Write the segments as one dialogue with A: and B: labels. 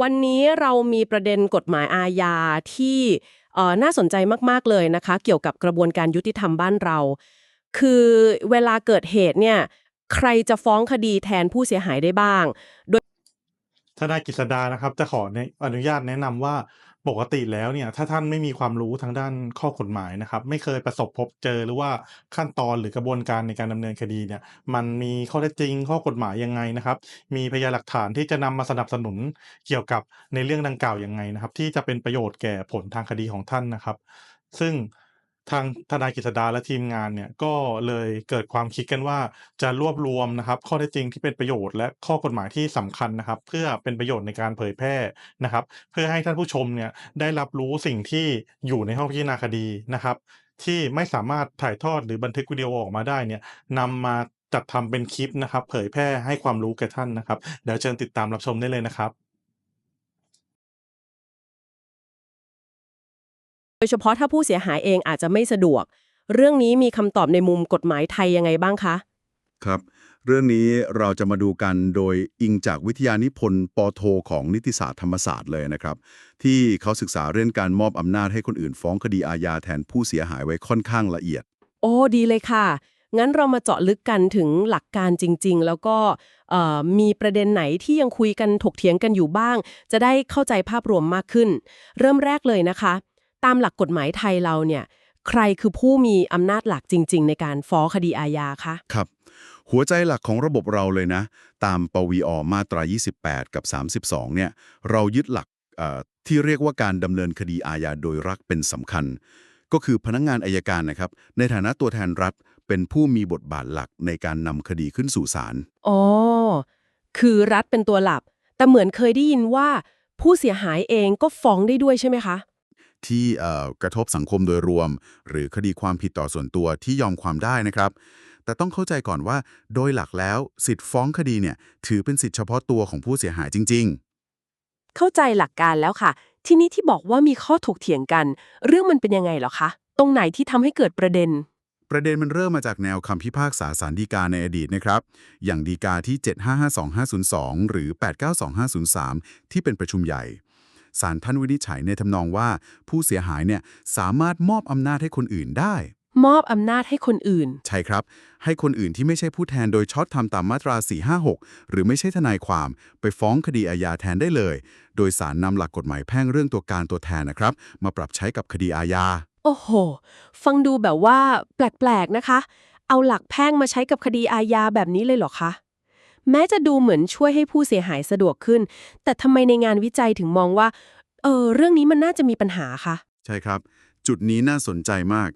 A: วันนี้เรามีประเด็นกฎหมายอาญาที่น่าสนใจมาก ๆ เลยนะคะ เกี่ยวกับกระบวนการยุติธรรมบ้านเรา คือเวลาเกิดเหตุเนี่ย ใครจะฟ้องคดีแทนผู้เสียหายได้บ้าง โดย
B: ทนายกิษดานะครับ จะขออนุญาตแนะนำว่า ปกติแล้วเนี่ยถ้าท่านไม่มีความรู้ทางด้านข้อกฎหมายนะครับ ไม่เคยประสบพบเจอหรือว่าขั้นตอนหรือกระบวนการในการดำเนินคดีเนี่ยมันมีข้อเท็จจริงข้อกฎหมายยังไงนะครับ มีพยานหลักฐานที่จะนำมาสนับสนุนเกี่ยวกับในเรื่องดังกล่าวยังไงนะครับ ที่จะเป็นประโยชน์แก่ผลทางคดีของท่านนะครับ ซึ่ง ทางทนายกฤษดาและทีมงานเนี่ยก็เลยเกิดความคิดกันว่าจะรวบรวมนะครับข้อเท็จจริงที่เป็นประโยชน์และข้อกฎหมายที่สำคัญนะครับ เพื่อเป็นประโยชน์ในการเผยแพร่นะครับ เพื่อให้ท่านผู้ชมเนี่ยได้รับรู้สิ่งที่อยู่ในห้องพิจารณาคดีนะครับ ที่ไม่สามารถถ่ายทอดหรือบันทึกวิดีโอออกมาได้เนี่ยนำมาจัดทำเป็นคลิปนะครับ เผยแพร่ให้ความรู้แก่ท่านนะครับเดี๋ยวเชิญติดตามรับชมได้เลยนะครับ
A: โดยเฉพาะถ้าผู้เสียหายเองอาจจะไม่สะดวก เรื่องนี้มีคำตอบในมุมกฎหมายไทยยังไงบ้างคะ
C: ครับ เรื่องนี้เราจะมาดูกันโดยอิงจากวิทยานิพนธ์ปโทของนิติศาสตร์ธรรมศาสตร์เลยนะครับ ที่เขาศึกษาเรื่องการมอบอำนาจให้คนอื่นฟ้องคดีอาญาแทนผู้เสียหายไว้ค่อนข้างละเอียด
A: โอ้ดีเลยค่ะ งั้นเรามาเจาะลึกกันถึงหลักการจริง ๆ แล้วก็เอ่อมีประเด็นไหนที่ยังคุยกันถกเถียงกันอยู่บ้าง จะได้เข้าใจภาพรวมมากขึ้น เริ่มแรกเลยนะคะ ตามหลักกฎหมายไทยเราเนี่ย ใครคือผู้มีอำนาจหลักจริง ๆ ในการฟ้องคดีอาญาคะ
C: ครับ หัวใจหลักของระบบเราเลยนะ ตามปวีอมาตรา 28 กับ 32 เนี่ย เรายึดหลักเอ่อที่เรียกว่าการดำเนินคดีอาญาโดยรักเป็นสำคัญ ก็คือพนักงงานอายการนะครับ ในฐานะตัวแทนรัฐเป็นผู้มีบทบาทหลักในการนำคดีขึ้นสู่ศาล
A: อ๋อคือรัฐเป็นตัวหลับแต่เหมือนเคยได้ยินว่า ผู้เสียหายเองก็ฟ้องได้ด้วยใช่ไหมคะ
C: ที่เอ่อกระทบสังคมโดยรวม หรือคดีความผิดต่อส่วนตัวที่ยอมความได้นะครับ แต่ต้องเข้าใจก่อนว่าโดยหลักแล้วสิทธิ์ฟ้องคดีเนี่ยถือเป็นสิทธิเฉพาะตัวของผู้เสียหายจริง
A: เข้าใจหลักการแล้วค่ะ ทีนี้ที่บอกว่ามีข้อถกเถียงกัน เรื่องมันเป็นยังไงเหรอคะ ตรงไหนที่ทำให้เกิดประเด็น
C: ๆประเด็นมันเริ่มมาจากแนวคำพิพากษาสารดีกาในอดีตนะครับ อย่างดีกาที่ 7552502 หรือ 892503 ที่เป็นประชุมใหญ่ ศาลท่านวินิจฉัยในทำนองว่า ผู้เสียหายเนี่ยสามารถมอบอำนาจให้คนอื่นได้
A: มอบอำนาจให้คนอื่น
C: ใช่ครับ ให้คนอื่นที่ไม่ใช่ผู้แทนโดยชอบทำตามมาตรา 456 หรือไม่ใช่ทนายความ ไปฟ้องคดีอาญาแทนได้เลย โดยสารนำหลักกฎหมายแพ่งเรื่องตัวการตัวแทนนะครับ มาปรับใช้กับคดีอาญา
A: โอ้โห ฟังดูแบบว่า แปลกๆนะคะ เอาหลักแพ่งมาใช้กับคดีอาญาแบบนี้เลยเหรอคะ แม้จะดูเหมือนช่วยให้ผู้เสียหายสะดวกขึ้น แต่ทำไมในงานวิจัยถึงมองว่า เออ เรื่องนี้มันน่าจะมีปัญหาคะ
C: ใช่ครับ จุดนี้น่าสนใจมาก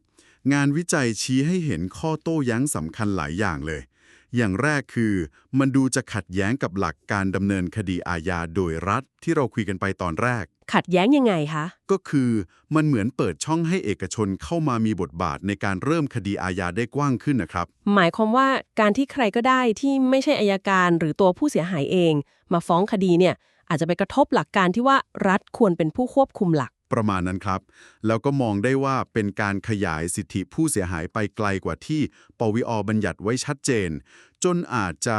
C: งานวิจัยชี้ให้เห็นข้อโต้แย้งสำคัญหลายอย่างเลย อย่างแรกคือ มันดูจะขัดแย้งกับหลักการดำเนินคดีอาญาโดยรัฐที่เราคุยกันไปตอนแรก
A: ขัดแย้งยังไงคะ
C: ก็คือมันเหมือนเปิดช่องให้เอกชนเข้ามามีบทบาทในการเริ่มคดีอาญาได้กว้างขึ้นนะครับ
A: หมายความว่าการที่ใครก็ได้ที่ไม่ใช่อายการหรือตัวผู้เสียหายเอง มาฟ้องคดีเนี่ยอาจจะไปกระทบหลักการที่ว่ารัฐควรเป็นผู้ควบคุมหลัก
C: ประมาณนั้นครับ แล้วก็มองได้ว่าเป็นการขยายสิทธิผู้เสียหายไปไกลกว่าที่ปวิอบัญญัติไว้ชัดเจน จนอาจจะ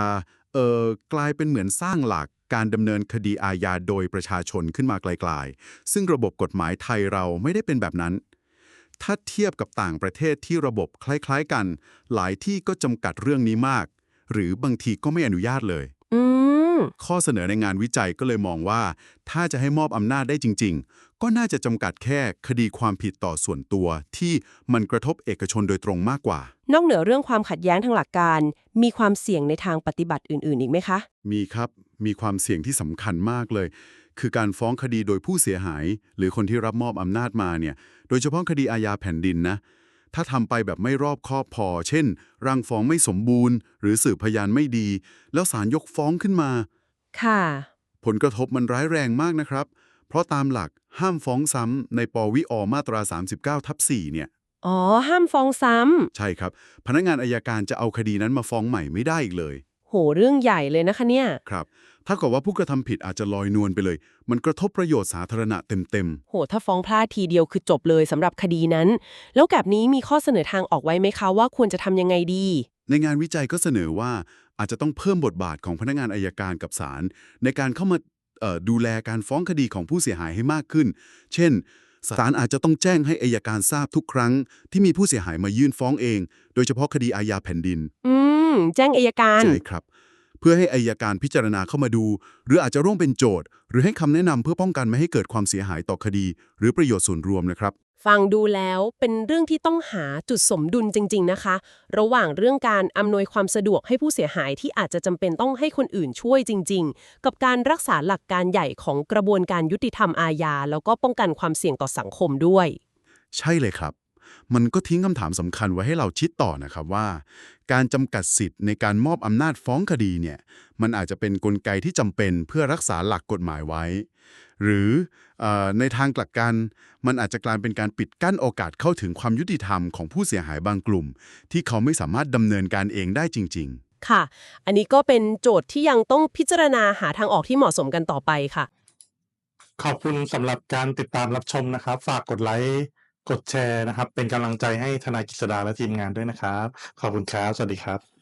C: เอ่อกลายเป็นเหมือนสร้างหลัก การดำเนินคดีอาญาโดยประชาชนขึ้นมาไกลๆ ซึ่งระบบกฎหมายไทยเราไม่ได้เป็นแบบนั้น ถ้าเทียบกับต่างประเทศที่ระบบคล้ายๆกัน หลายที่ก็จำกัดเรื่องนี้มาก หรือบางทีก็ไม่อนุญาตเลย ข้อเสนอในงานวิจัยก็เลยมองว่า ถ้าจะให้มอบอำนาจได้จริง ๆ ก็น่าจะจำกัดแค่คดีความผิดต่อส่วนตัวที่มันกระทบเอกชนโดยตรงมากกว่า
A: นอกเหนือเรื่องความขัดแย้งทางหลักการ มีความเสี่ยงในทางปฏิบัติอื่น ๆ อีกไหมคะ
C: มีครับ มีความเสี่ยงที่สำคัญมากเลย คือการฟ้องคดีโดยผู้เสียหาย หรือคนที่รับมอบอำนาจมาเนี่ย โดยเฉพาะคดีอาญาแผ่นดินนะ ถ้าทำไปแบบไม่รอบคอบพอ เช่นร่างฟ้องไม่สมบูรณ์ หรือสืบพยานไม่ดี แล้วศาลยกฟ้องขึ้นมา
A: ค่ะ
C: ผลกระทบมันร้ายแรงมากนะครับ เพราะตามหลักห้ามฟ้องซ้ำในปวิอมาตรา 39ทับ4เนี่ย
A: อ๋อ ห้ามฟ้องซ้
C: ใช่ครับ พนักงานอายการจะเอาคดีนั้นมาฟ้องใหม่ไม่ได้อีกเลยำ
A: โห เรื่องใหญ่เลยนะคะเนี่ย
C: ครับ ถ้ากับว่าผู้กระทำผิดอาจจะลอยนวลไปเลย มันกระทบประโยชน์สาธารณะเต็ม
A: โห ถ้าฟ้องพลาดทีเดียวคือจบเลยสำหรับคดีนั้น แล้วแบบนี้มีข้อเสนอทางออกไว้ไหมคะว่าควรจะทำยังไงดี
C: ๆในงานวิจัยก็เสนอว่าอาจจะต้องเพิ่มบทบาทของพนักงานอายการกับศาลในการเข้ามาเอ่อดูแลการฟ้องคดีของผู้เสียหายให้มากขึ้น เช่นศาลอาจจะต้องแจ้งให้อายการทราบทุกครั้ง ที่มีผู้เสียหายมายื่นฟ้องเอง โดยเฉพาะคดีอาญาแผ่นดิน
A: อืม แจ้งอายการ
C: ใช่ครับเพื่อให้อายการพิจารณาเข้ามาดู หรืออาจจะร่วมเป็นโจทย์ หรือให้คำแนะนำเพื่อป้องกันไม่ให้เกิดความเสียหายต่อคดี หรือประโยชน์ส่วนรวมนะครับ
A: ฟังดูแล้วเป็นเรื่องที่ต้องหาจุดสมดุลจริง ๆ นะคะ ระหว่างเรื่องการอำนวยความสะดวกให้ผู้เสียหายที่อาจจะจำเป็นต้องให้คนอื่นช่วยจริง ๆ กับการรักษาหลักการใหญ่ของกระบวนการยุติธรรมอาญาแล้วก็ป้องกันความเสี่ยงต่อสังคมด้วย
C: ใช่เลยครับ มันก็ทิ้งคำถามสำคัญไว้ให้เราคิดต่อนะครับว่า การจำกัดสิทธิ์ในการมอบอำนาจฟ้องคดีเนี่ยมันอาจจะเป็นนกลไกที่จำเป็นเพื่อรักษาหลักกฎหมายไว้ หรือเออในทางกลับกัน มันอาจจะกลายเป็นการปิดกั้นโอกาสเข้าถึงความยุติธรรมของผู้เสียหายบางกลุ่ม ที่เขาไม่สามารถดำเนินการเองได้จริง ๆ
A: ค่ะ อันนี้ก็เป็นโจทย์ที่ยังต้องพิจารณาหาทางออกที่เหมาะสมกันต่อไปค่ะ
B: ขอบคุณสำหรับการติดตามรับชมนะครับ ฝากกดไลค์ กดแชร์นะครับ เป็นกำลังใจให้ทนายกฤษดาและทีมงานด้วยนะครับ ขอบคุณครับ สวัสดีครับ